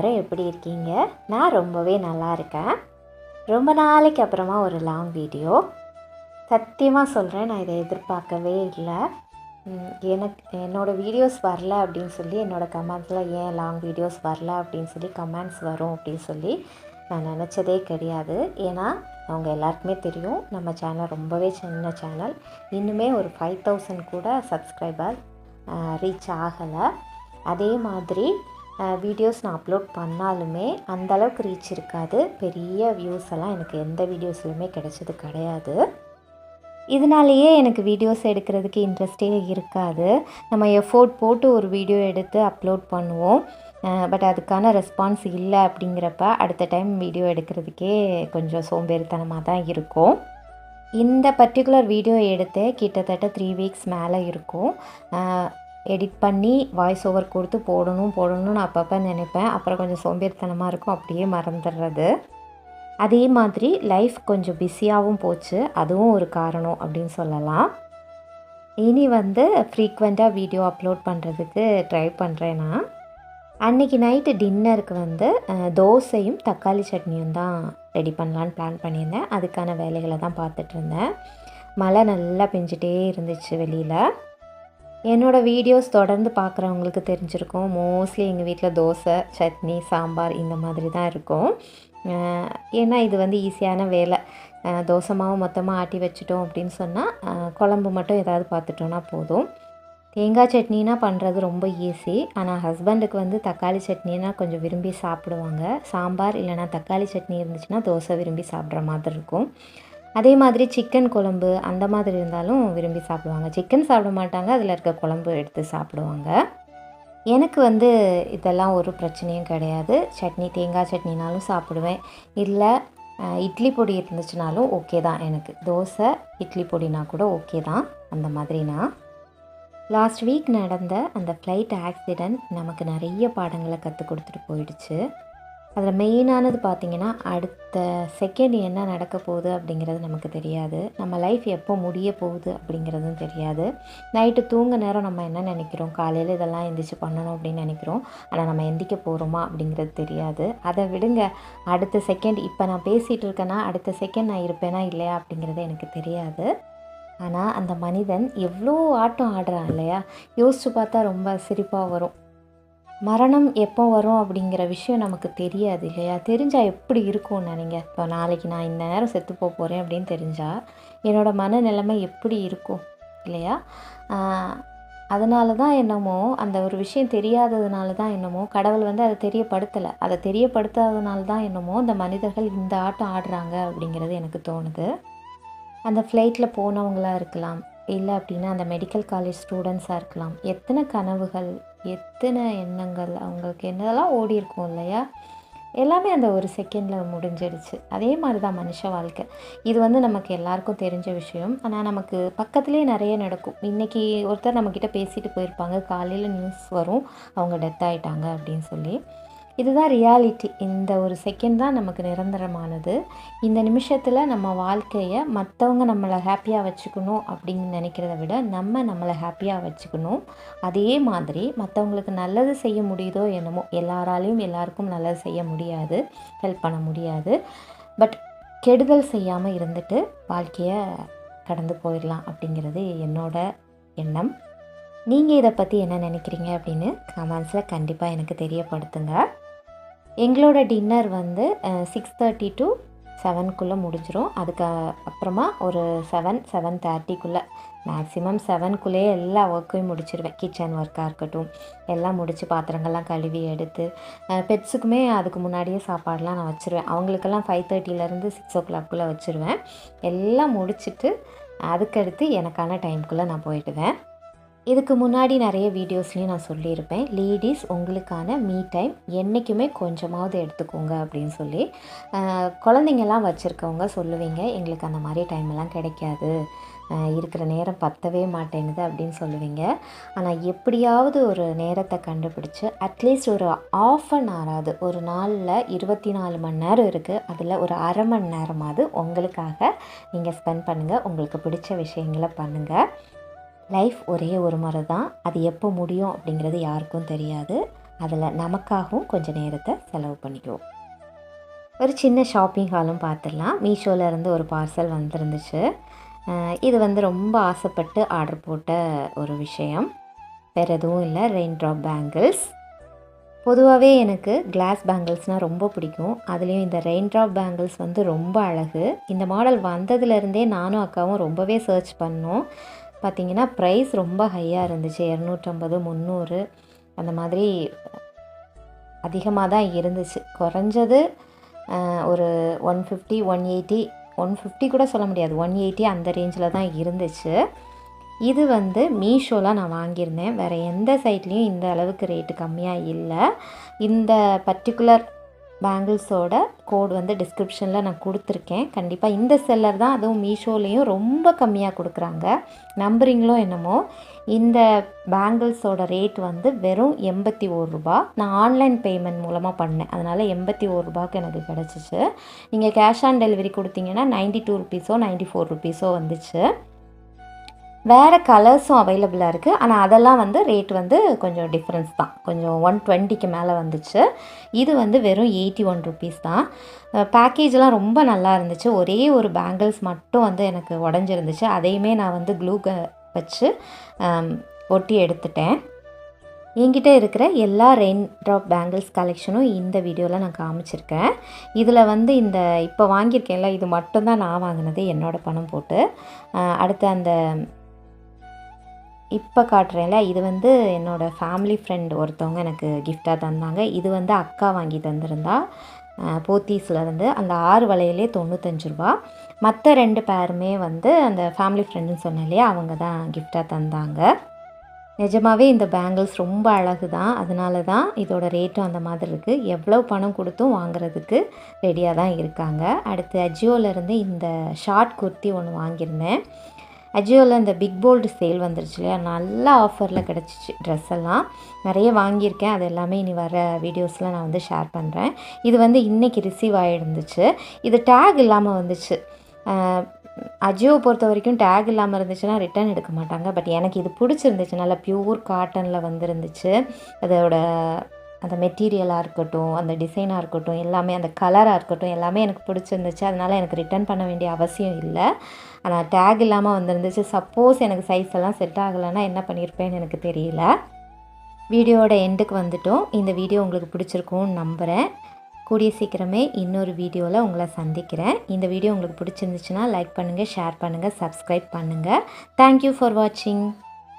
எப்படி இருக்கீங்க? நான் ரொம்பவே நல்லா இருக்கேன். ரொம்ப நாளைக்கு அப்புறமா ஒரு லாங் வீடியோ சத்தியமாக சொல்கிறேன் நான் இதை எதிர்பார்க்கவே இல்லை. எனக்கு என்னோடய வீடியோஸ் வரல அப்படின்னு சொல்லி என்னோடய கமெண்ட்ஸில் ஏன் லாங் வீடியோஸ் வரல அப்படின்னு சொல்லி கமெண்ட்ஸ் வரும் அப்படின்னு சொல்லி நான் நினச்சதே கிடையாது. ஏன்னா அவங்க எல்லாருக்குமே தெரியும் நம்ம சேனல் ரொம்பவே சின்ன சேனல் இன்னுமே ஒரு ஃபைவ் தௌசண்ட் கூட சப்ஸ்கிரைபர் ரீச் ஆகலை. அதே மாதிரி வீடியோஸ் நான் அப்லோட் பண்ணாலுமே அந்தளவுக்கு ரீச் இருக்காது. பெரிய வியூஸ் எல்லாம் எனக்கு எந்த வீடியோஸ்லையுமே கிடைச்சது கிடையாது. இதனாலேயே எனக்கு வீடியோஸ் எடுக்கிறதுக்கு இன்ட்ரெஸ்டே இருக்காது. நம்ம எஃபோர்ட் போட்டு ஒரு வீடியோ எடுத்து அப்லோட் பண்ணுவோம். பட் அதுக்கான ரெஸ்பான்ஸ் இல்லை அப்படிங்கிறப்ப அடுத்த டைம் வீடியோ எடுக்கிறதுக்கே கொஞ்சம் சோம்பேறித்தனமாக தான் இருக்கும். இந்த பர்டிகுலர் வீடியோ எடுத்து கிட்டத்தட்ட த்ரீ வீக்ஸ் மேலே இருக்கும். எடிட் பண்ணி வாய்ஸ் ஓவர் கொடுத்து போடணும் போடணும்னு அப்பப்போ நினைப்பேன். அப்புறம் கொஞ்சம் சோம்பேறித்தனமாக இருக்கும் அப்படியே மறந்துடுறது. அதே மாதிரி லைஃப் கொஞ்சம் பிஸியாகவும் போச்சு. அதுவும் ஒரு காரணம் அப்படின்னு சொல்லலாம். இனி வந்து ஃப்ரீக்வெண்ட்டாக வீடியோ அப்லோட் பண்ணுறதுக்கு ட்ரை பண்ணுறேன் நான். அன்றைக்கி நைட்டு டின்னருக்கு வந்து தோசையும் தக்காளி சட்னியும் தான் ரெடி பண்ணலான்னு பிளான் பண்ணியிருந்தேன். அதுக்கான வேலைகளை தான் பார்த்துட்டு இருந்தேன். மழை நல்லா பெஞ்சிட்டே இருந்துச்சு வெளியில். என்னோடய வீடியோஸ் தொடர்ந்து பார்க்குறவங்களுக்கு தெரிஞ்சிருக்கும். மோஸ்ட்லி எங்கள் வீட்டில் தோசை சட்னி சாம்பார் இந்த மாதிரி தான் இருக்கும். ஏன்னா இது வந்து ஈஸியான வேலை. தோசை மாவு மொத்தமாக ஆட்டி வச்சிட்டோம் அப்படின்னு சொன்னால் குழம்பு மட்டும் ஏதாவது பார்த்துட்டோன்னா போதும். தேங்காய் சட்னினா பண்ணுறது ரொம்ப ஈஸி ஆனால் ஹஸ்பண்டுக்கு வந்து தக்காளி சட்னினா கொஞ்சம் விரும்பி சாப்பிடுவாங்க. சாம்பார் இல்லைனா தக்காளி சட்னி இருந்துச்சுன்னா தோசை விரும்பி சாப்பிட்ற மாதிரி இருக்கும். அதே மாதிரி சிக்கன் குழம்பு அந்த மாதிரி இருந்தாலும் விரும்பி சாப்பிடுவாங்க. சிக்கன் சாப்பிட மாட்டாங்க. அதில் இருக்க குழம்பு எடுத்து சாப்பிடுவாங்க. எனக்கு வந்து இதெல்லாம் ஒரு பிரச்சனையும் கிடையாது. சட்னி தேங்காய் சட்னினாலும் சாப்பிடுவேன். இல்லை இட்லி பொடி இருந்துச்சுனாலும் ஓகே தான் எனக்கு. தோசை இட்லி பொடினா கூட ஓகே தான். அந்த மாதிரினா லாஸ்ட் வீக் நடந்த அந்த ஃப்ளைட் ஆக்சிடெண்ட் நமக்கு நிறைய பாடங்களை கற்றுக் கொடுத்துட்டு போயிடுச்சு. அதில் மெயினானது பார்த்திங்கன்னா அடுத்த செகண்ட் என்ன நடக்க போகுது அப்படிங்கிறது நமக்கு தெரியாது. நம்ம லைஃப் எப்போ முடிய போகுது அப்படிங்கிறதும் தெரியாது. நைட்டு தூங்க நேரம் நம்ம என்ன நினைக்கிறோம்? காலையில் இதெல்லாம் எந்திரிச்சு பண்ணணும் அப்படின்னு நினைக்கிறோம். ஆனால் நம்ம எந்திக்க போகிறோமா அப்படிங்கிறது தெரியாது. அதை விடுங்க. அடுத்த செகண்ட் இப்போ நான் பேசிகிட்டு இருக்கேன்னா அடுத்த செகண்ட் நான் இருப்பேனா? இல்லையா? அப்படிங்கிறது எனக்கு தெரியாது. ஆனால் அந்த மனிதன் எவ்வளோ ஆட்டம் ஆடுறான் இல்லையா? யோசிச்சு பார்த்தா ரொம்ப சிரிப்பாக வரும். மரணம் எப்போ வரும் அப்படிங்கிற விஷயம் நமக்கு தெரியாது இல்லையா? தெரிஞ்சால் எப்படி இருக்கும்னு நினைங்க. இப்போ நாளைக்கு நான் இந்த நேரம் செத்து போக போகிறேன் அப்படின்னு தெரிஞ்சால் என்னோடய மனநிலைமை எப்படி இருக்கும் இல்லையா? அதனால தான் என்னமோ அந்த ஒரு விஷயம் தெரியாததுனால தான் என்னமோ கடவுள் வந்து அதை தெரியப்படுத்தலை. அதை தெரியப்படுத்தாததுனால தான் என்னமோ அந்த மனிதர்கள் இந்த ஆட்டம் ஆடுறாங்க அப்படிங்கிறது எனக்கு தோணுது. அந்த ஃப்ளைட்டில் போனவங்களாக இருக்கலாம். இல்லை அப்படின்னா அந்த மெடிக்கல் காலேஜ் ஸ்டூடெண்ட்ஸாக இருக்கலாம். எத்தனை கனவுகள் எத்தனை எண்ணங்கள் அவங்களுக்கு என்னதெல்லாம் ஓடி இருக்கும் இல்லையா? எல்லாமே அந்த ஒரு செகண்டில் முடிஞ்சிடுச்சு. அதே மாதிரி தான் மனுஷ வாழ்க்கை. இது வந்து நமக்கு எல்லாருக்கும் தெரிஞ்ச விஷயம். ஆனால் நமக்கு பக்கத்துலேயே நிறைய நடக்கும். இன்றைக்கி ஒருத்தர் நம்மக்கிட்ட பேசிட்டு போயிருப்பாங்க. காலையில் நியூஸ் வரும். அவங்க டெத் ஆகிட்டாங்க அப்படின்னு சொல்லி. இதுதான் ரியாலிட்டி இந்த ஒரு செகண்ட் தான் நமக்கு நிரந்தரமானது. இந்த நிமிஷத்தில் நம்ம வாழ்க்கையை மற்றவங்க நம்மளை ஹாப்பியாக வச்சுக்கணும் அப்படின்னு நினைக்கிறத விட நம்ம நம்மளை ஹாப்பியாக வச்சுக்கணும். அதே மாதிரி மற்றவங்களுக்கு நல்லது செய்ய முடியுதோ என்னமோ எல்லாராலையும் எல்லாருக்கும் நல்லது செய்ய முடியாது ஹெல்ப் பண்ண முடியாது. பட் கெடுதல் செய்யாமல் இருந்துட்டு வாழ்க்கையை கடந்து போயிடலாம் அப்படிங்கிறது என்னோட எண்ணம். நீங்கள் இதை பற்றி என்ன நினைக்கிறீங்க அப்படின்னு கமெண்ட்ஸில் கண்டிப்பாக எனக்கு தெரியப்படுத்துங்க. எங்களோட டின்னர் வந்து சிக்ஸ் தேர்ட்டி டு செவனுக்குள்ளே முடிஞ்சிரும். அதுக்கு அப்புறமா ஒரு செவன் செவன் தேர்ட்டிக்குள்ளே மேக்ஸிமம் செவனுக்குள்ளேயே எல்லா ஒர்க்கையும் முடிச்சிருவேன். கிச்சன் ஒர்க்காக இருக்கட்டும் எல்லாம் முடித்து பாத்திரங்கள்லாம் கழுவி எடுத்து பெட்ஸுக்குமே அதுக்கு முன்னாடியே சாப்பாடெலாம் நான் வச்சுருவேன். அவங்களுக்கெல்லாம் ஃபைவ் தேர்ட்டிலேருந்து சிக்ஸ் ஓ கிளாக்குள்ளே வச்சுருவேன். எல்லாம் முடிச்சுட்டு அதுக்கடுத்து எனக்கான டைமுக்குள்ளே நான் போயிடுவேன். இதுக்கு முன்னாடி நிறைய வீடியோஸ்லேயும் நான் சொல்லியிருப்பேன். லேடிஸ் உங்களுக்கான மீ டைம் என்றைக்குமே கொஞ்சமாவது எடுத்துக்கோங்க அப்படின்னு சொல்லி. குழந்தைங்கள்லாம் வச்சுருக்கவங்க சொல்லுவீங்க எங்களுக்கு அந்த மாதிரி டைமெல்லாம் கிடைக்காது. இருக்கிற நேரம் பத்தவே மாட்டேங்குது அப்படின்னு சொல்லுவீங்க. ஆனால் எப்படியாவது ஒரு நேரத்தை கண்டுபிடிச்சு அட்லீஸ்ட் ஒரு ஆஃப் அன் ஹவராது ஒரு நாளில் இருபத்தி நாலு மணி நேரம் இருக்குது அதில் ஒரு அரை மணி நேரமாவது உங்களுக்காக நீங்கள் ஸ்பெண்ட் பண்ணுங்கள் உங்களுக்கு பிடிச்ச விஷயங்களை பண்ணுங்கள் லைஃப் ஒரே ஒரு முறை தான் அது எப்போ முடியும் அப்படிங்கிறது யாருக்கும் தெரியாது. அதில் நமக்காகவும் கொஞ்சம் நேரத்தை செலவு பண்ணிக்குவோம். ஒரு சின்ன ஷாப்பிங் ஹாலும் பார்த்துடலாம். மீஷோவில் இருந்து ஒரு பார்சல் வந்திருந்துச்சு. இது வந்து ரொம்ப ஆசைப்பட்டு ஆர்டர் போட்ட ஒரு விஷயம். வேறு எதுவும் இல்லை. ரெயின் ட்ராப் பேங்கிள்ஸ் பொதுவாகவே எனக்கு கிளாஸ் பேங்கிள்ஸ்னால் ரொம்ப பிடிக்கும். அதுலேயும் இந்த ரெயின் ட்ராப் பேங்கிள்ஸ் வந்து ரொம்ப அழகு. இந்த மாடல் வந்ததுலேருந்தே நானும் அக்காவும் ரொம்பவே சர்ச் பண்ணோம். பார்த்தீங்கன்னா ப்ரைஸ் ரொம்ப ஹையாக இருந்துச்சு. இரநூற்றம்பது முந்நூறு அந்த மாதிரி அதிகமாக தான் இருந்துச்சு. குறைஞ்சது ஒரு one fifty one eighty one fifty கூட சொல்ல முடியாது. ஒன் எயிட்டி அந்த ரேஞ்சில் தான் இருந்துச்சு. இது வந்து மீஷோவில் நான் வாங்கியிருந்தேன். வேறு எந்த சைட்லேயும் இந்த அளவுக்கு ரேட்டு கம்மியாக இல்லை. இந்த பர்டிகுலர் பேங்கிள்ஸோட கோட் வந்து டிஸ்கிரிப்ஷனில் நான் கொடுத்துருக்கேன். கண்டிப்பாக இந்த செல்லர் தான் அதுவும் மீஷோலேயும் ரொம்ப கம்மியாக கொடுக்குறாங்க. நம்புறீங்களோ என்னமோ இந்த பேங்கிள்ஸோட ரேட் வந்து வெறும் எண்பத்தி ஒரு ரூபா. நான் ஆன்லைன் பேமெண்ட் மூலமாக பண்ணேன். அதனால் எண்பத்தி ஒரு ரூபாய்க்கு எனக்கு கிடச்சிச்சு. நீங்கள் கேஷ் ஆன் டெலிவரி கொடுத்தீங்கன்னா நைன்டி டூ ருபீஸோ நைன்டி ஃபோர் ருபீஸோ வந்துச்சு. வேறு கலர்ஸும் அவைலபிளாக இருக்குது ஆனால் அதெல்லாம் வந்து ரேட் வந்து கொஞ்சம் டிஃப்ரென்ஸ் தான். கொஞ்சம் ஒன் டுவெண்ட்டிக்கு மேலே வந்துச்சு. இது வந்து வெறும் எயிட்டி ஒன் ருபீஸ் தான் பேக்கேஜெலாம் ரொம்ப நல்லா இருந்துச்சு. ஒரே ஒரு பேங்கிள்ஸ் மட்டும் வந்து எனக்கு உடஞ்சிருந்துச்சு. அதையுமே நான் வந்து க்ளூ வச்சு ஒட்டி எடுத்துட்டேன். என்கிட்ட இருக்கிற எல்லா ரெயின் ட்ராப் பேங்கிள்ஸ் கலெக்ஷனும் இந்த வீடியோவில் நான் காமிச்சிருக்கேன். இதில் வந்து இந்த இப்போ வாங்கியிருக்கேன்ல இது மட்டும்தான் நான் வாங்கினது என்னோடய பணம் போட்டு. அடுத்து அந்த இப்போ காட்டுறேன்ல இது வந்து என்னோடய ஃபேமிலி ஃப்ரெண்ட் ஒருத்தவங்க எனக்கு கிஃப்டாக தந்தாங்க. இது வந்து அக்கா வாங்கி தந்திருந்தா. அஹ் இருந்து அந்த ஆறு வலையிலே தொண்ணூத்தஞ்சு ரூபா. மற்ற ரெண்டு பேருமே வந்து அந்த ஃபேமிலி ஃப்ரெண்டுன்னு சொன்னாலே அவங்க தான் கிஃப்டாக தந்தாங்க. நிஜமாவே இந்த பேங்கிள்ஸ் ரொம்ப அழகு தான். அதனால தான் இதோட ரேட்டும் அந்த மாதிரி இருக்குது எவ்வளோ பணம் கொடுத்தும் வாங்குறதுக்கு ரெடியாக தான் இருக்காங்க. அடுத்து அஜியோவிலேருந்து இந்த ஷார்ட் குர்த்தி ஒன்று வாங்கியிருந்தேன். அஜியோவில் இந்த பிக் போல்டு சேல் வந்துருச்சு இல்லையா? நல்ல ஆஃபரில் கிடச்சிச்சு ட்ரெஸ் எல்லாம். நிறைய வாங்கியிருக்கேன். அது எல்லாமே இனி வர வீடியோஸில் நான் வந்து ஷேர் பண்ணுறேன் இது வந்து இன்றைக்கி ரிசீவ் ஆகிருந்துச்சு இது டேக் இல்லாமல் வந்துச்சு. அஜியோ பொறுத்த வரைக்கும் டேக் இல்லாமல் இருந்துச்சுன்னா ரிட்டர்ன் எடுக்க மாட்டாங்க. பட் எனக்கு இது பிடிச்சிருந்துச்சு. நல்லா பியூர் காட்டனில் வந்துருந்துச்சு. அதோட அந்த மெட்டீரியலாக இருக்கட்டும் அந்த டிசைனாக இருக்கட்டும் எல்லாமே அந்த கலராக இருக்கட்டும் எல்லாமே எனக்கு பிடிச்சிருந்துச்சு. அதனால் எனக்கு ரிட்டர்ன் பண்ண வேண்டிய அவசியம் இல்லை. ஆனால் டேக் இல்லாமல் வந்திருந்துச்சு. சப்போஸ் எனக்கு சைஸ் எல்லாம் செட் ஆகலைன்னா என்ன பண்ணியிருப்பேன்னு எனக்கு தெரியல. வீடியோவோட எண்டுக்கு வந்துட்டோம். இந்த வீடியோ உங்களுக்கு பிடிச்சிருக்கும்னு நம்புகிறேன் கூடிய சீக்கிரமே இன்னொரு வீடியோவில் உங்களை சந்திக்கிறேன். இந்த வீடியோ உங்களுக்கு பிடிச்சிருந்துச்சுன்னா லைக் பண்ணுங்கள் ஷேர் பண்ணுங்கள் சப்ஸ்கிரைப் பண்ணுங்கள் தேங்க்யூ ஃபார் வாட்சிங்